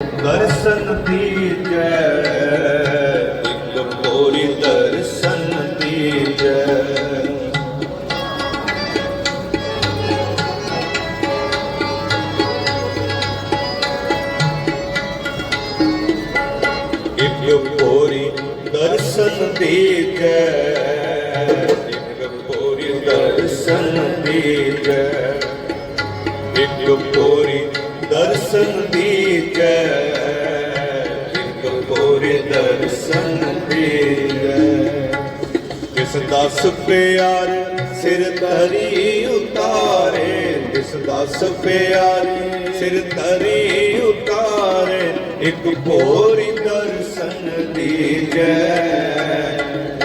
ਦਰਸ਼ਨ ਦੀਜੈ ਇੱਕ ਕੋਰੀ ਦਰਸ਼ਨ ਦੀਜੈ ਇੱਕ ਕੋਰੀ ਦਰਸ਼ਨ ਦੀਜੈ ਇੱਕ ਕੋਰੀ ਦਰਸ਼ਨ ਦੀਜੈ ਇੱਕ ਕੋਰੀ ਦਰਸ਼ਨ ਦੀਜੈ ਇੱਕ ਕੋਰੀ ਦਰਸ਼ਨ ਦੀਜੈ ਕਿਸ ਦਸ ਪਿਆਰ ਸਿਰ ਧਰੀ ਉਤਾਰੇ। ਕਿਸ ਦਸ ਪਿਆਰ ਸਿਰ ਧਰੀ ਉਤਾਰੇ। ਇੱਕ ਕੋਰੀ ਦਰਸ਼ਨ ਦੀ ਜੈ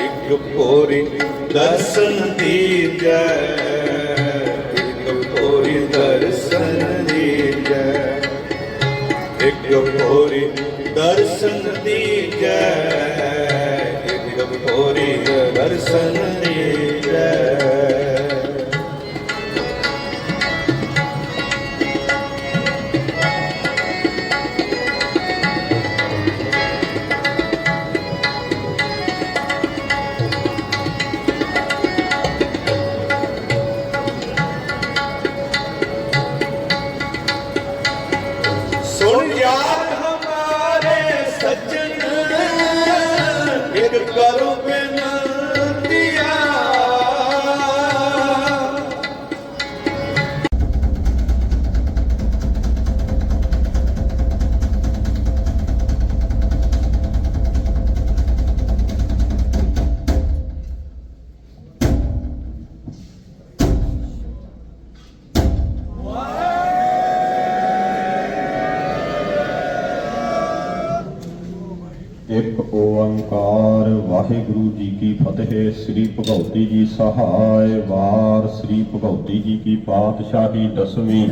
ਇੱਕ ਕੋਰੀ ਦਰਸ਼ਨ ਦੀਜੈ। ਇੱਕ ਕੋਰੀ ਦਰਸ਼ਨ ਦਰਸ਼ਨ ਇੱਕ ਓੰਕਾਰ। ਵਾਹਿਗੁਰੂ ਜੀ ਕੀ ਫਤਿਹ। ਸ੍ਰੀ ਭਗਉਤੀ ਜੀ ਸਹਾਇ ਵਾਰ। ਸ੍ਰੀ ਭਗਉਤੀ ਜੀ ਕੀ ਪਾਤਸ਼ਾਹੀ ਦਸਵੀਂ।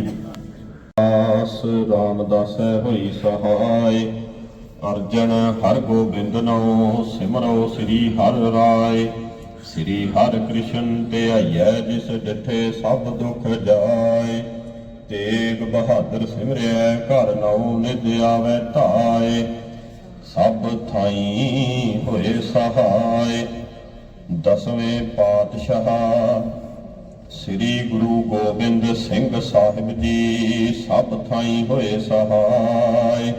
ਆਸ ਰਾਮਦਾਸੈ ਹੋਈ ਸਹਾਇ। ਅਰਜਨ ਹਰ ਗੋਬਿੰਦਨੋ ਸਿਮਰੋ ਸ੍ਰੀ ਹਰਿ ਰਾਏ। ਸ੍ਰੀ ਹਰਿ ਕ੍ਰਿਸ਼ਨ ਧਿਆਈਐ ਜਿਸ ਡਿਠੇ ਸਭ ਦੁਖ ਜਾਏ। ਤੇਗ ਬਹਾਦਰ ਸਿਮਰਿਐ, ਘਰ ਨਉ ਨਿਧ ਆਵੈ ਧਾਏ। ਸਭ ਥਾਈ ਹੋਏ ਸਹਾਇ ਦਸਵੇਂ ਪਾਤਸ਼ਾਹ ਸ੍ਰੀ ਗੁਰੂ ਗੋਬਿੰਦ ਸਿੰਘ ਸਾਹਿਬ ਜੀ ਸਭ ਥਾਈ ਹੋਏ ਸਹਾਇ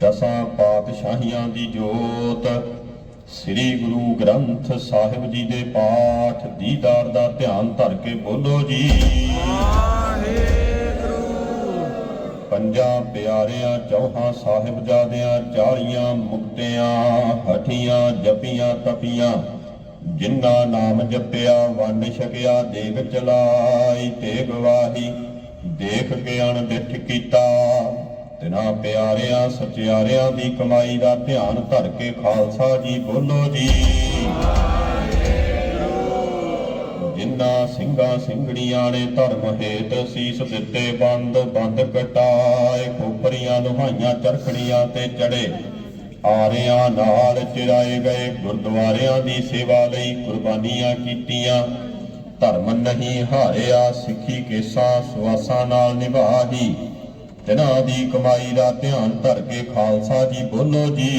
ਦਸਾਂ ਪਾਤਸ਼ਾਹੀਆਂ ਦੀ ਜੋਤ ਸ੍ਰੀ ਗੁਰੂ ਗ੍ਰੰਥ ਸਾਹਿਬ ਜੀ ਦੇ ਪਾਠ ਦੀਦਾਰ ਦਾ ਧਿਆਨ ਧਰ ਕੇ ਬੋਲੋ ਜੀ। ਪੰਜਾਂ ਪਿਆਰਿਆਂ, ਚੌਹਾਂ ਸਾਹਿਬਜ਼ਾਦਿਆਂ ਚਾਲੀਆਂ ਮੁਕਤਿਆਂ, ਹਠੀਆਂ, ਜਪੀਆਂ, ਤਪੀਆਂ ਜਿੰਨਾ ਨਾਮ ਜਪਿਆ, ਵੰਡ ਛਕਿਆ, ਦੇਗ ਚਲਾਈ ਤੇ ਗਵਾਹੀ ਦੇਖ ਕੇ ਅਣਡਿਠ ਕੀਤਾ। ਤਿਨਾ ਪਿਆਰਿਆਂ, ਸਚਿਆਰਿਆਂ ਦੀ ਕਮਾਈ ਦਾ ਧਿਆਨ ਧਰ ਕੇ ਖਾਲਸਾ ਜੀ ਬੋਲੋ ਜੀ। ਜਿਨ੍ਹਾਂ ਸਿੰਘਾਂ ਸਿੰਘੜੀਆਂ ਨੇ ਧਰਮ ਹੇਤ ਸੀਸ ਦਿੱਤੇ, ਬੰਦ ਬੰਦ ਕਟਾਏ, ਖੋਪਰੀਆਂ, ਲੁਹਾਈਆਂ, ਚਰਖੜੀਆਂ ਤੇ ਚੜੇ। ਆਰਿਆਂ ਨਾਲ ਚਿਰਾਏ ਗਏ, ਗੁਰਦੁਆਰਿਆਂ ਦੀ ਸੇਵਾ ਲਈ ਕੁਰਬਾਨੀਆਂ ਕੀਤੀਆਂ। ਧਰਮ ਨਹੀਂ ਹਾਰਿਆ, ਸਿੱਖੀ ਕੇਸਾਂ ਸੁਆਸਾਂ ਨਾਲ ਨਿਭਾਹੀ ਤਿਨਾਂ ਦੀ ਕਮਾਈ ਦਾ ਧਿਆਨ ਧਰ ਕੇ ਖਾਲਸਾ ਜੀ ਬੋਲੋ ਜੀ।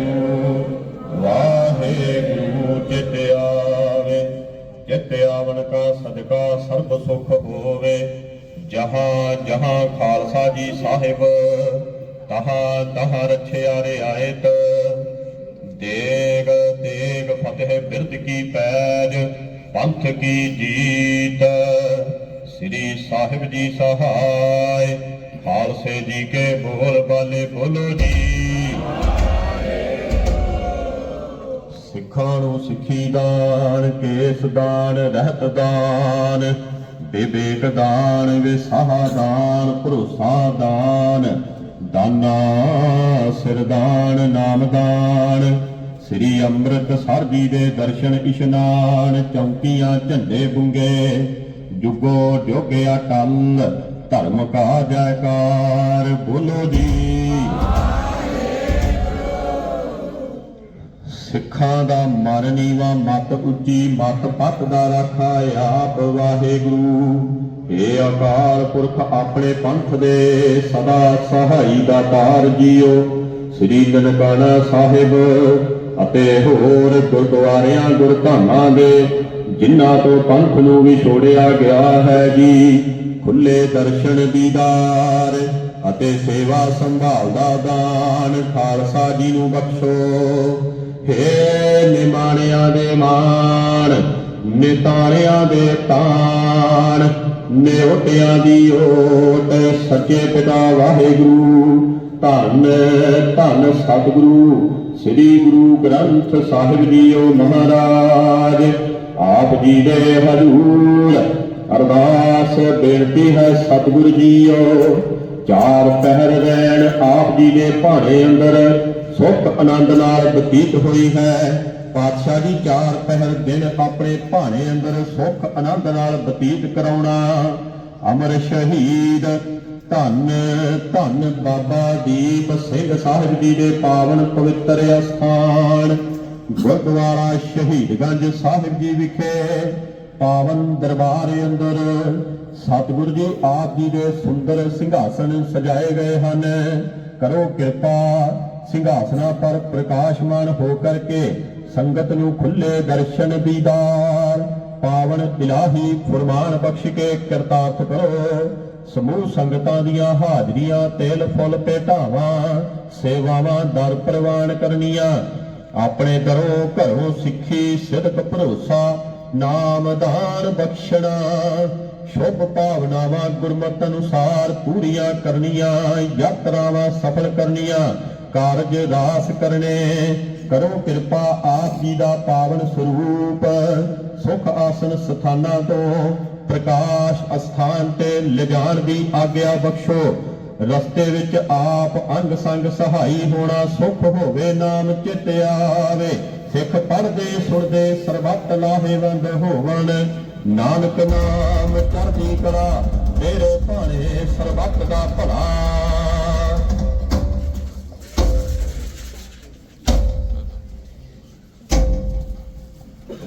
ਸਾਹਿਬ, ਤਹਾਂ ਤਹਾਂ ਰਛਿਆ ਰਿਆਇਤ ਦੇਗ ਦੇਗ ਫਤਿਹ ਬਿਰਦ ਕੀ ਪੈਜ, ਪੰਥ ਕੀ ਜੀਤ। ਸ੍ਰੀ ਸਾਹਿਬ ਜੀ ਸਹਾਇ, ਖਾਲਸੇ ਜੀ ਕੇ ਬੋਲ ਬਾਲੇ ਬੋਲੋ ਜੀ। ਸਿੱਖਾਂ ਨੂੰ ਸਿੱਖੀ ਦਾਨ, ਕੇਸ ਦਾਨ, ਰਹਿਤ ਦਾਨ। ਵਿਵੇਕ ਦਾਨ ਵਿਸਾਹ ਦਾਨ ਭਰੋਸਾ ਦਾਨ, ਦਾਨਾ ਸਿਰਦਾਨ ਨਾਮ ਦਾਨ ਸ੍ਰੀ ਅੰਮ੍ਰਿਤਸਰ ਜੀ ਦੇ ਦਰਸ਼ਨ ਇਸ਼ਨਾਨ, ਚੌਂਕੀਆਂ ਝੰਡੇ ਬੁੰਗੇ, ਜੁਗੋ ਜੋਗਿਆ ਟਲ, ਧਰਮ ਕਾ ਜੈਕਾਰ, ਬੋਲੋ ਜੀ। ਸਿੱਖਾਂ ਦਾ ਮਨ ਨੀਵਾ ਮਤ ਉੱਚੀ, ਮਤ ਪੱਤ ਦਾ ਰਾਖਾ ਆਪ ਵਾਹਿਗੁਰੂ। ਏ ਅਕਾਲ ਪੁਰਖ ਆਪਣੇ ਪੰਥ ਦੇ ਸਦਾ ਸਹਾਈ ਦਾ ਤਾਰ ਜੀਓ। ਸ੍ਰੀ ਨਨਕਾਣਾ ਸਾਹਿਬ ਅਤੇ ਹੋਰ ਗੁਰਦੁਆਰਿਆਂ, ਗੁਰਧਾਮਾਂ ਦੇ ਜਿਨ੍ਹਾਂ ਤੋਂ ਪੰਥ ਨੂੰ ਵੀ ਵਿਛੋੜਿਆ ਗਿਆ ਹੈ ਜੀ, ਖੁੱਲੇ ਦਰਸ਼ਨ ਦੀਦਾਰ ਅਤੇ ਸੇਵਾ ਸੰਭਾਲ ਦਾ ਦਾਨ ਖਾਲਸਾ ਜੀ ਨੂੰ ਬਖਸ਼ੋ। ਹੇ ਨਿਮਾਣਿਆਂ ਦੇ ਮਾਣ, ਨਿਤਾਰਿਆਂ ਦੇ ਤਾਣ ਨਿਉਟਿਆਂ ਦੀ ਓਟ, ਸੱਚੇ ਪਿਤਾ ਵਾਹਿਗੁਰੂ, ਧੰਨ ਧੰਨ ਸਤਿਗੁਰੂ, ਸ੍ਰੀ ਗੁਰੂ ਗ੍ਰੰਥ ਸਾਹਿਬ ਜੀਓ ਮਹਾਰਾਜ। ਆਪ ਜੀ ਦੇ ਹਜ਼ੂਰ, ਅਰਦਾਸ ਬੇਨਤੀ ਹੈ ਸਤਿਗੁਰੂ ਜੀਓ। ਚਾਰ ਪਹਿਰ ਰਹਿਣ ਆਪ ਜੀ ਦੇ ਭਾਣੇ ਅੰਦਰ ਸੁਖ ਆਨੰਦ ਨਾਲ ਬਤੀਤ ਹੋਈ ਹੈ। ਪਾਤਸ਼ਾਹ ਜੀ ਚਾਰ ਪਹਿਰ ਦਿਨ ਆਪਣੇ ਭਾਣੇ ਅੰਦਰ ਸੁਖ ਆਨੰਦ ਨਾਲ ਬਤੀਤ ਕਰਾਉਣਾ। ਅਮਰ ਸ਼ਹੀਦ, ਧੰਨ ਧੰਨ ਬਾਬਾ ਦੀਪ ਸਿੰਘ ਸਾਹਿਬ ਜੀ ਦੇ ਪਾਵਨ ਪਵਿੱਤਰ ਅਸਥਾਨ, ਗੁਰਦੁਆਰਾ ਸ਼ਹੀਦਗੰਜ ਸਾਹਿਬ ਜੀ ਵਿਖੇ ਪਾਵਨ ਦਰਬਾਰ ਅੰਦਰ ਸਤਿਗੁਰੂ ਜੀ ਆਪ ਜੀ ਦੇ ਸੁੰਦਰ ਸਿੰਘਾਸਨ ਸਜਾਏ ਗਏ ਹਨ। ਕਰੋ ਕਿਰਪਾ ਸਿੰਘਾਸਨਾਂ ਪਰ ਪ੍ਰਕਾਸ਼ਮਾਨ ਹੋ ਕਰਕੇ ਸੰਗਤ ਨੂੰ ਖੁੱਲੇ ਦਰਸ਼ਨ ਦੀਦਾਰ। ਪਾਵਨ ਇਲਾਹੀ ਫਰਮਾਨ ਬਖਸ਼ ਕੇ ਕਰਤਾਰਥ ਕਰੋ। ਸਮੂਹ ਸੰਗਤਾਂ ਦੀਆਂ ਹਾਜ਼ਰੀਆਂ, ਤੇਲ, ਫੁੱਲ, ਭੇਟਾਵਾਂ, ਸੇਵਾਵਾਂ ਦਰ ਪ੍ਰਵਾਨ ਕਰਨੀਆਂ। ਆਪਣੇ ਦਰੋਂ ਘਰੋਂ ਸਿੱਖੀ ਸਿਦਕ ਭਰੋਸਾ ਨਾਮਦਾਨ ਬਖਸ਼ਣਾ। ਸ਼ੁਭ ਭਾਵਨਾਵਾਂ, ਗੁਰਮਤ ਅਨੁਸਾਰ ਪੂਰੀਆਂ ਕਰਨੀਆਂ, ਯਾਤਰਾਵਾਂ ਸਫਲ ਕਰਨੀਆਂ। ਕਾਰਜ ਰਾਸ ਕਰਨੇ, ਕਰੋ ਕਿਰਪਾ ਆਪ ਜੀ ਦਾ ਪਾਵਨ ਸਰੂਪ। ਸੁਖ ਆਸਨ ਸਥਾਨਾਂ ਤੋਂ ਪ੍ਰਕਾਸ਼ ਅਸਥਾਨ ਤੇ ਲਿਜਾਣ ਦੀ ਆਗਿਆ ਬਖਸ਼ੋ। ਰਸਤੇ ਵਿੱਚ ਆਪ ਅੰਗ ਸੰਗ ਸਹਾਈ ਹੋਣਾ ਸੁਖ ਹੋਵੇ, ਨਾਮ ਚਿਤ ਆਵੇ। ਸਿੱਖ ਪੜਦੇ ਸੁਣਦੇ, ਸਰਬੱਤ ਲਾਹੇਵੰਦ ਹੋਵਣ। ਨਾਨਕ ਨਾਮ ਚੜ੍ਹਦੀ ਕਲਾ ਮੇਰੇ ਭਾਣੇ ਸਰਬੱਤ ਦਾ ਭਲਾ।